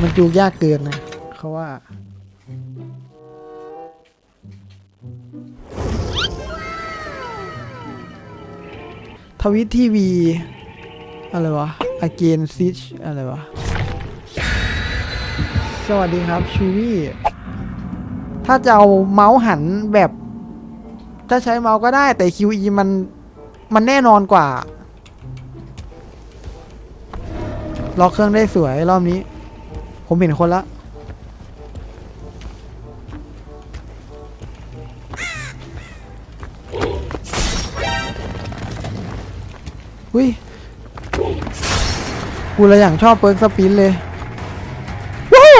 มันจูงยากเกินนะเขาว่า ทวิตทีวี อะไรวะ again siege อะไรวะ สวัสดีครับชูวี่ถ้าจะเอาเมาส์หันแบบ ถ้าใช้เมาส์ก็ได้แต่ QE มัน มันแน่นอนกว่า ล็อกเครื่องได้สวยรอบนี้ ผมเห็นคนละ อุ้ย กูลยอย่างชอบเปิร์กสปินเลยวู้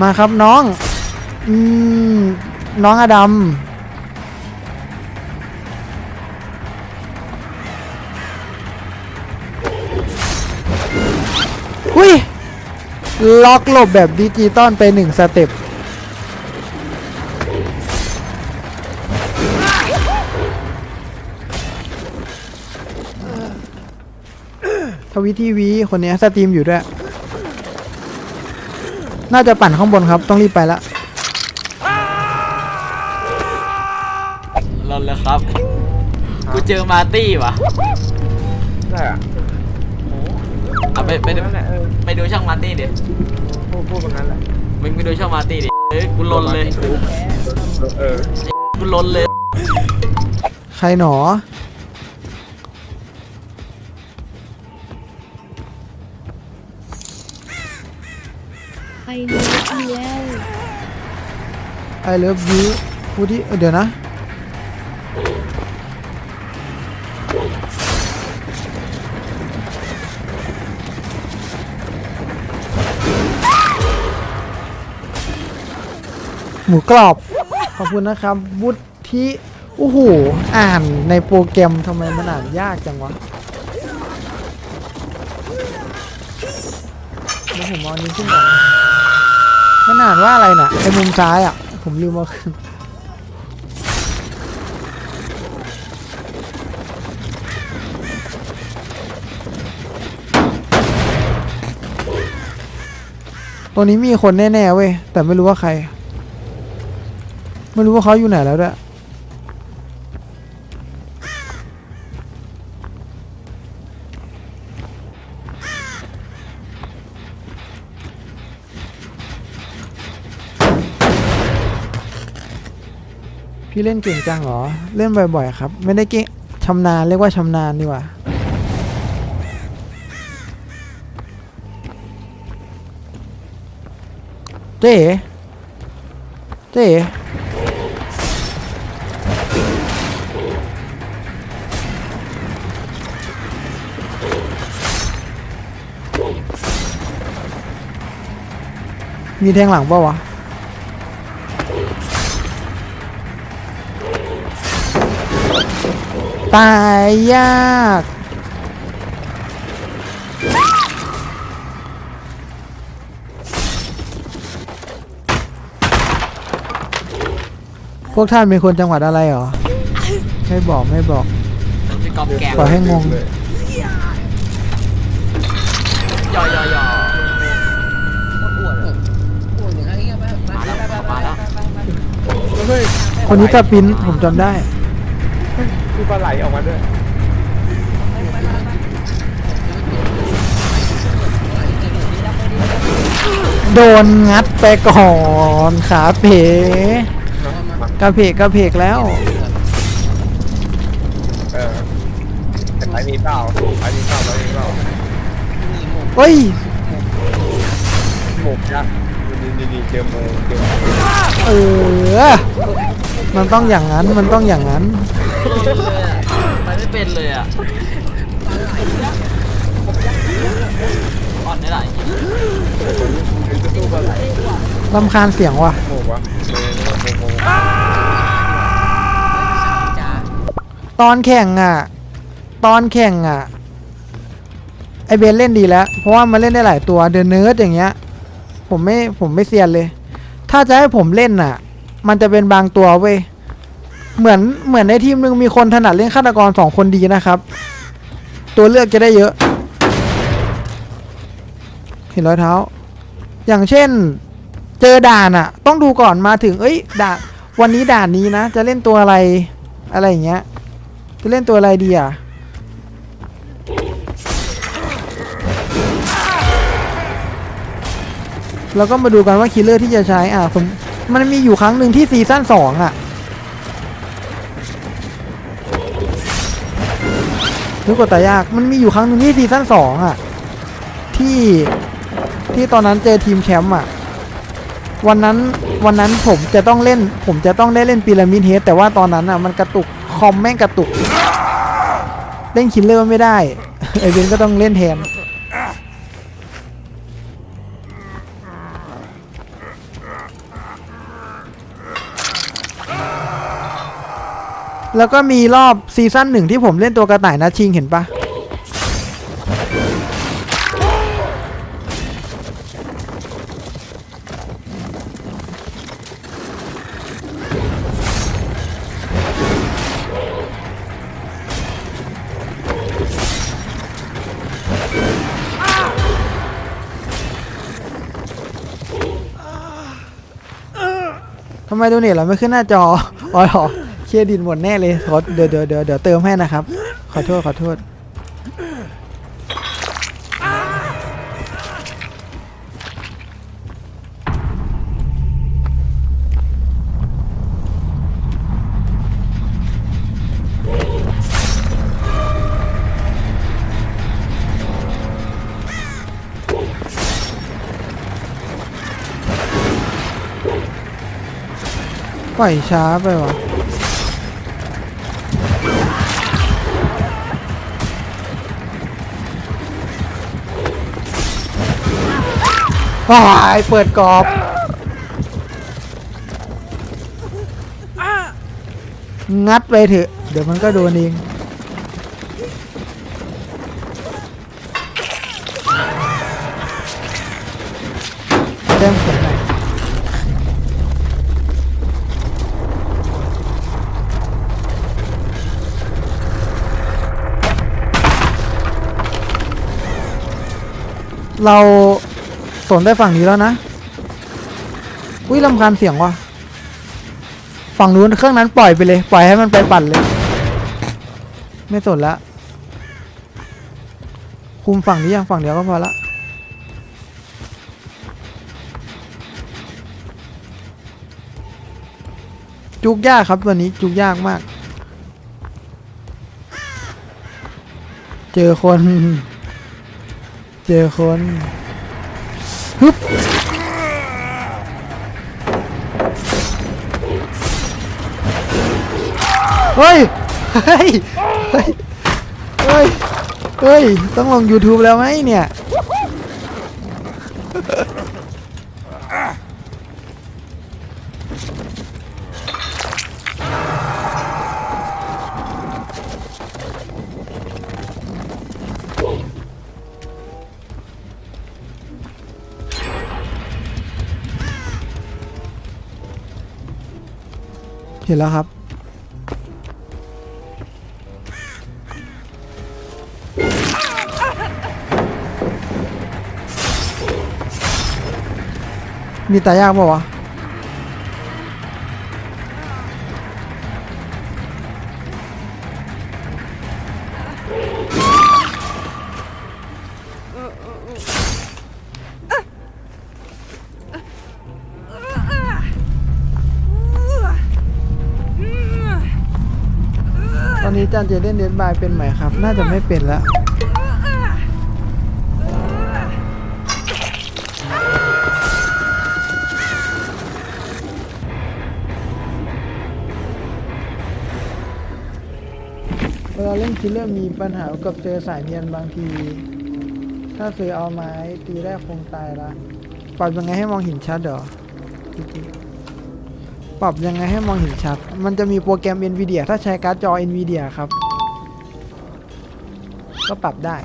มาครับน้อง อืม น้องอดัม อุ้ย ล็อกหลบแบบดิจิตอลไปหนึ่งสเต็ปทวิตทีวีคนเนี้ยสตรีมอยู่ด้วย น่าจะปั่นข้างบนครับ ต้องรีบไปละรอนแล้วครับ กูเจอมาร์ตี้ว่ะใช่อะ เอาไปไปดูนั่นแหละเออไปดูช่องมาร์ตี้ดิพูดพูดแบบนั้นแหละมึงไปดูช่องมาร์ตี้ดิเอ้ยกูลนเลยเออกูลนเลยใครหนอ ไปเลิฟอยู่แล้ว I love you พูดที่เดี๋ยวนะ มูกรอบ ขอบคุณนะครับวุฒิโอ้โหอ่านในโปรแกรมทำไมมันอ่านยากจังวะแล้วผมเอาอันนี้ขึ้นก่อนมันอ่านว่าอะไรน่ะไอ้มุมซ้ายอะ ผมลืมเอาขึ้นตัวนี้มีคนแน่ๆเว้ย แต่ไม่รู้ว่าใคร ไม่รู้ว่าเขาอยู่ไหนแล้วด้วยพี่เล่นเก่งจังเหรอ เล่นบ่อยๆครับ ไม่ได้เก่งชำนาญเรียกว่าชำนาญดีกว่า เจ๊เจ๊ มีแทงหลังเปล่าวะ ตายยากพวกท่านเป็นคนจังหวัดอะไรเหรอ ไม่บอกไม่บอกจะกอบแกงปล่อยให้งงเลยย่อย่อย่อ คนนี้จะปริ้นผมจำได้มีปลาไหลออกมาด้วยโดนงัดไปก่อนขาเพมากระเพกกระเพกแล้ว เออแต่ไปมีเปล่าไปมีเปล่าไปมีเปล่าเฮ้ย หมกยักษ์ดีดีดีเจอโมเจอโมเออ มันต้องอย่างนั้น มันต้องอย่างนั้นลนเลยอะไปไม่เป็นเลยอะอ่อนได้หลายจะสู้ปลาไหลลำคาญเสียงว่ะหมกวะเออโมโมตอนแข่งอะ ตอนแข่งอะ ไอเบนเล่นดีแล้ว เพราะว่ามันเล่นได้หลายตัว เดนเนิร์ดอย่างเงี้ย ผมไม่ ผมไม่เซียนเลย ถ้าจะให้ผมเล่นน่ะ มันจะเป็นบางตัวเว้ยเหมือนเหมือนในทีมหนึ่งมีคนถนัดเล่นฆาตกรสองคนดีนะครับ ตัวเลือกจะได้เยอะ เห็นรอยเท้า อย่างเช่น เจอด่านอะต้องดูก่อนมาถึง เอ้ยด่านวันนี้ด่านนี้นะ จะเล่นตัวอะไรอะไรอย่างเงี้ย จะเล่นตัวอะไรดีอะแล้วก็มาดูกันว่าคิลเลอร์ที่จะใช้อะสม มันมีอยู่ครั้งหนึ่งที่ซีซั่นสองอะนึกว่าแต่ยากมันมีอยู่ครั้งหนึ่งที่ซีซั่นสองอะ ที่ที่ตอนนั้นเจอทีมแชมป์อะ วันนั้นวันนั้นผมจะต้องเล่น ผมจะต้องได้เล่นปีระมิดเฮดแต่ว่าตอนนั้นอะมันกระตุกคอมแม่งกระตุก เล่นคิลเลอร์ไม่ได้ไอเวนก็ต้องเล่นแทน แล้วก็มีรอบซีซั่นหนึ่งที่ผมเล่นตัวกระต่ายนัดชิงเห็นปะทำไมดูเนี่ยเราไม่ขึ้นหน้าจออ๋อ เหรอเครดิตหมดแน่เลยขอเดี๋ยวเดี๋ยวเดี๋ยวเดี๋ยวเติมให้นะครับ ขอโทษขอโทษปล่อยช้าไปวะ ว้ายเปิดกรอบงัดไปเถอะ เดี๋ยวมันก็โดนเองเต็มเขียนหนเรา สนได้ฝั่งนี้แล้วนะ อุ้ยลำคาญเสียงว่ะ ฝั่งนู้นเครื่องนั้นปล่อยไปเลย ปล่อยให้มันไปปั่นเลย ไม่สนละ คุมฝั่งนี้อย่างฝั่งเดียวก็พอละจุกยากครับวันนี้จุกยากมาก เจอคน เจอคน ฮึบเฮ้ย เฮ้ย เฮ้ย เฮ้ย เฮ้ย ต้องลง YouTube แล้วไหมเนี่ย ห็นแล้วครับ มีตายากปะวะ นี้จานเจเล่นเดนบายเป็นไหมครับ น่าจะไม่เป็นแล้วเวลาเล่นคิลเลอร์มีปัญหากับเจอสายเนียนบางที ถ้าเซอเอาไม้ตีแรกคงตายละปรับยังไงให้มองเห็นชัดเหรอ ปรับยังไงให้มองเห็นชัด มันจะมีโปรแกรม NVIDIA ถ้าใช้การ์ดจอ NVIDIA ครับ ก็ปรับได้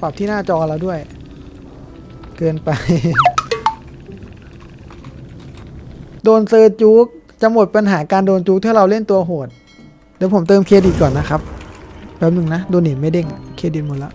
ปรับที่หน้าจอเราด้วย เกินไป โดนเซอร์จุกจะหมดปัญหาการโดนจุกถ้าเราเล่นตัวโหด เดี๋ยวผมเติมเครดิตก่อนนะครับ แป๊บนึงนะ โดนเน็ตไม่เด้ง เครดิตหมดแล้ว